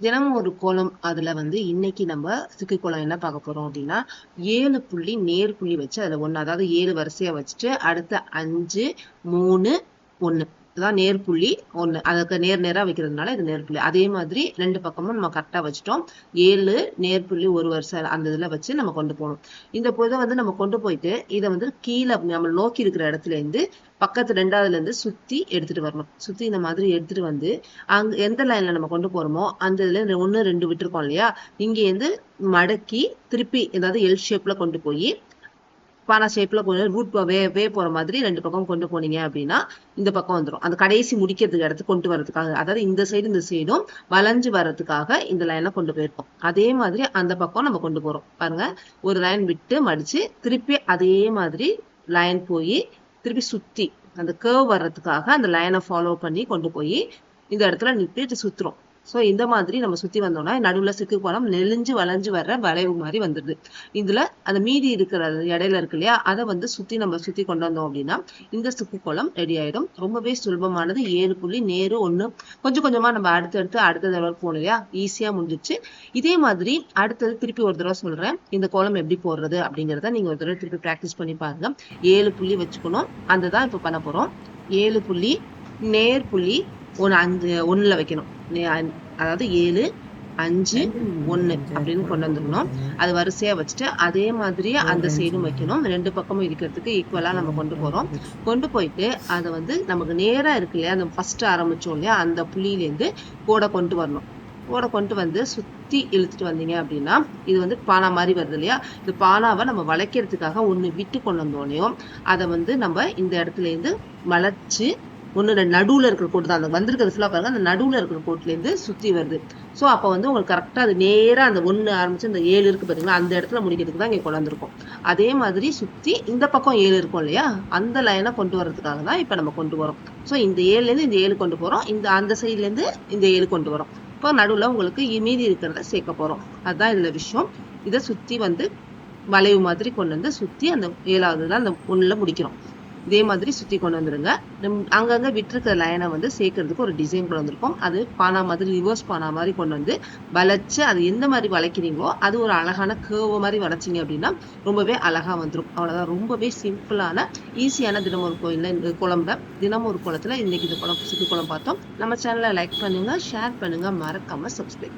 தினமும் ஒரு கோலம் அதுல வந்து இன்னைக்கு நம்ம சிக்கு கோலம் என்ன பார்க்க போறோம் அப்படின்னா ஏழு புள்ளி நேர் புள்ளி வச்சு அதுல ஒண்ணு அதாவது ஏழு வரிசையா வச்சுட்டு அடுத்த அஞ்சு மூணு ஒண்ணு. தான் நேர்புள்ளி ஒன்று அதுக்கு நேர் நேராக வைக்கிறதுனால இது நேர்புள்ளி அதே மாதிரி ரெண்டு பக்கமும் நம்ம கரெக்டாக வச்சுட்டோம். ஏழு நேர்புள்ளி ஒரு வருஷம் அந்த இதில் வச்சு நம்ம கொண்டு போகணும். இந்த இதை வந்து நம்ம கொண்டு போயிட்டு இதை வந்து கீழே நம்ம நோக்கி இருக்கிற இடத்துல இருந்து பக்கத்து ரெண்டாவதுலேருந்து சுற்றி எடுத்துகிட்டு எடுத்துட்டு வரணும். சுற்றி இந்த மாதிரி எடுத்துட்டு வந்து அங்கே எந்த லைனில் நம்ம கொண்டு போகிறோமோ அந்த இதில் ஒன்று ரெண்டு விட்டுருக்கோம் இல்லையா? இங்கேருந்து மடக்கி திருப்பி ஏதாவது எல் ஷேப்பில் கொண்டு போய் பானா ஷேப்ல கொஞ்சம் ரூட் வே வே போற மாதிரி ரெண்டு பக்கம் கொண்டு போனீங்க அப்படின்னா இந்த பக்கம் வந்துடும் அந்த கடைசி முடிக்கிறதுக்கு இடத்து கொண்டு வரதுக்காக அதாவது இந்த சைடு இந்த சைடும் வளைஞ்சு வர்றதுக்காக இந்த லைனை கொண்டு போயிருக்கோம். அதே மாதிரி அந்த பக்கம் நம்ம கொண்டு போறோம். பாருங்க ஒரு லைன் விட்டு மடிச்சு திருப்பி அதே மாதிரி லைன் போய் திருப்பி சுத்தி அந்த கேர்வ் வர்றதுக்காக அந்த லைனை ஃபாலோ பண்ணி கொண்டு போய் இந்த இடத்துல நிறுத்திட்டு சுத்துறோம். ஸோ இந்த மாதிரி நம்ம சுற்றி வந்தோம்னா நடுவில் சிக்கு கோலம் நெளிஞ்சு வளைஞ்சு வர்ற வளைவு மாதிரி வந்துடுது. இதில் அந்த மீதி இருக்கிற இடையில இருக்கு இல்லையா அதை வந்து சுற்றி நம்ம சுற்றி கொண்டு வந்தோம் அப்படின்னா இந்த சிக்கு கோலம் ரெடி ஆயிடும். ரொம்பவே சுலபமானது. ஏழு புள்ளி நேரு ஒன்று கொஞ்சம் கொஞ்சமாக நம்ம அடுத்தடுத்து அடுத்த தடவை போகணும் இல்லையா? ஈஸியாக முடிஞ்சிச்சு. இதே மாதிரி அடுத்தது திருப்பி ஒரு தடவை சொல்கிறேன் இந்த கோலம் எப்படி போடுறது அப்படிங்கிறத நீங்கள் ஒரு தடவை திருப்பி ப்ராக்டிஸ் பண்ணி பாருங்க. ஏழு புள்ளி வச்சுக்கணும். அந்த தான் இப்போ பண்ண போகிறோம் ஏழு புள்ளி நேர் புள்ளி ஒரு அஞ்சு ஒண்ணுல வைக்கணும். அதாவது ஏழு அஞ்சு ஒண்ணு அப்படின்னு கொண்டு வந்துடணும் அது வரிசையா வச்சுட்டு அதே மாதிரி அந்த சைடும் வைக்கணும். ரெண்டு பக்கமும் இருக்கிறதுக்கு ஈக்குவலா நம்ம கொண்டு போறோம். கொண்டு போயிட்டு அதை வந்து நமக்கு நேரா இருக்கு இல்லையா? அந்த ஃபர்ஸ்ட் ஆரம்பிச்சோம் இல்லையா? அந்த புள்ளியிலேருந்து கூட கொண்டு வரணும். கூட கொண்டு வந்து சுத்தி இழுத்துட்டு வந்தீங்க அப்படின்னா இது வந்து பானா மாதிரி வருது இல்லையா? இந்த பானாவை நம்ம வளைக்கிறதுக்காக ஒண்ணு விட்டு கொண்டு வந்தோடனையும் அதை வந்து நம்ம இந்த இடத்துல இருந்து வளைச்சு ஒன்று ரெண்டு இருக்கிற கோட்டு தான். அந்த வந்திருக்கிறது ஃபுல்லா பாருங்க அந்த நடுவில் இருக்கிற கோட்லேருந்து சுற்றி வருது. ஸோ அப்போ வந்து உங்களுக்கு கரெக்டாக அது நேராக அந்த ஒன்று ஆரம்பிச்சு அந்த ஏழு இருக்கு பார்த்தீங்களா அந்த இடத்துல முடிக்கிறதுக்கு தான் இங்கே கொண்டு அதே மாதிரி சுற்றி இந்த பக்கம் ஏழு இருக்கும் இல்லையா அந்த லைனை கொண்டு வர்றதுக்காக தான் இப்போ நம்ம கொண்டு வரோம். ஸோ இந்த ஏழுலேருந்து இந்த ஏழு கொண்டு போகிறோம் இந்த அந்த சைட்லேருந்து இந்த ஏழு கொண்டு வரோம். இப்போ நடுவில் உங்களுக்கு இ- மீதி இருக்கிறத சேர்க்க போகிறோம் அதுதான் இதில் விஷயம். இதை சுற்றி வந்து வளைவு மாதிரி கொண்டு வந்து சுற்றி அந்த ஏழாவதுல அந்த ஒன்றில் முடிக்கிறோம். இதே மாதிரி சுத்தி கொண்டு வந்துருங்க. நம்- அங்கங்க விட்டுருக்க லைனை வந்து சேர்க்கறதுக்கு ஒரு டிசைன் கொண்டு வந்திருக்கோம். அது பானா மாதிரி ரிவர்ஸ் பானா மாதிரி கொண்டு வந்து வளைச்சு அது எந்த மாதிரி வளைக்கிறீங்களோ அது ஒரு அழகான கேர்வ் மாதிரி வளைச்சிங்க அப்படின்னா ரொம்பவே அழகா வந்துடும் அவ்வளவுதான். ரொம்பவே சிம்பிளான ஈஸியான தினம் ஒரு கோயில்ல இந்த குழம்ப தினம் ஒரு குளத்துல இன்னைக்கு இந்த குளம் சுத்தி குளம் பார்த்தோம். நம்ம சேனலை லைக் பண்ணுங்க ஷேர் பண்ணுங்க. மறக்காம சப்ஸ்கிரைப்